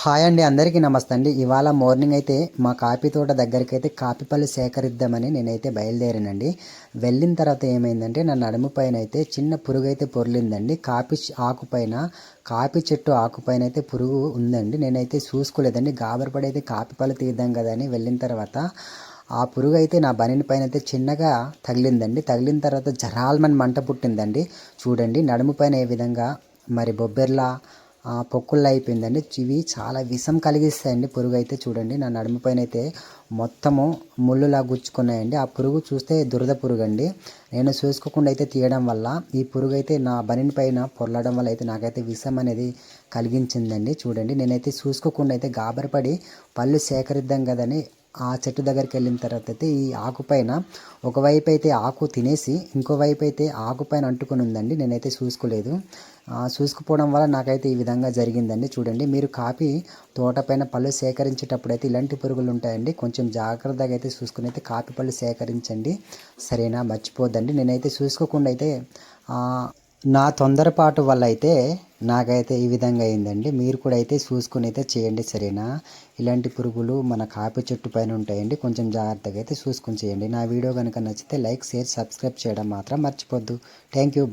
Hi అండి అందరికీ నమస్తే అండి. ఇవాళ మార్నింగ్ అయితే మా కాఫీ తోట దగ్గరికి అయితే కాఫీ పళ్ళు సేకరిద్దామని నేనైతే బయలుదేరానండి. వెళ్ళిన తర్వాత ఏమైందంటే నా నడుము పైన అయితే చిన్న పురుగు అయితే పొర్లిందండి కాఫీ ఆకు పైన కాఫీ చెట్టు ఆకు పైన అయితే పురుగు ఉందండి. నేనైతే చూసుకోలేదండి. గాబరపడి అయితే కాఫీ పళ్ళు తీద్దాం కదా అని వెళ్ళిన తర్వాత ఆ పురుగు అయితే నా బనిని పైన అయితే చిన్నగా తగిలిందండి. తగిలిన తర్వాత జరాల్మని మంట పుట్టిందండి. చూడండి నడుము పైన ఏ విధంగా మరి బొబ్బెర్లా పొక్కుళ్ళు పొక్కుల్లో అయిపోయిందండి. ఇవి చాలా విషం కలిగిస్తాయండి. పురుగు అయితే చూడండి నా నడుము పైన అయితే మొత్తము ముళ్ళులా గుచ్చుకున్నాయండి. ఆ పురుగు చూస్తే దురద పురుగు అండి నేను చూసుకోకుండా అయితే తీయడం వల్ల ఈ పురుగు అయితే నా బనిని పైన పొరలడం వల్ల అయితే నాకైతే విషం అనేది కలిగించిందండి. చూడండి నేనైతే చూసుకోకుండా అయితే గాబరపడి పళ్ళు సేకరిద్దాం కదని ఆ చెట్టు దగ్గరికి వెళ్ళిన తర్వాత అయితే ఈ ఆకు పైన ఒకవైపు అయితే ఆకు తినేసి ఇంకోవైపు అయితే ఆకు పైన అంటుకొని ఉందండి. నేనైతే చూసుకోలేదు. చూసుకుపోవడం వల్ల నాకైతే ఈ విధంగా జరిగిందండి. చూడండి మీరు కాఫీ తోట పైన పళ్ళు సేకరించేటప్పుడు అయితే ఇలాంటి పురుగులు ఉంటాయండి. కొంచెం జాగ్రత్తగా అయితే చూసుకుని అయితే కాఫీ పళ్ళు సేకరించండి. సరేనా? మర్చిపోద్దండి. నేనైతే చూసుకోకుండా అయితే నా తొందరపాటు వల్ల అయితే నాకైతే ఈ విధంగా అయిందండి. మీరు కూడా అయితే చూసుకుని అయితే చేయండి సరేనా? ఇలాంటి పురుగులు మన కాఫీ చెట్టు పైన ఉంటాయండి. కొంచెం జాగ్రత్తగా అయితే చూసుకొని చేయండి. నా వీడియో కనుక నచ్చితే లైక్ షేర్ సబ్స్క్రైబ్ చేయడం మాత్రం మర్చిపోద్దు. Thank you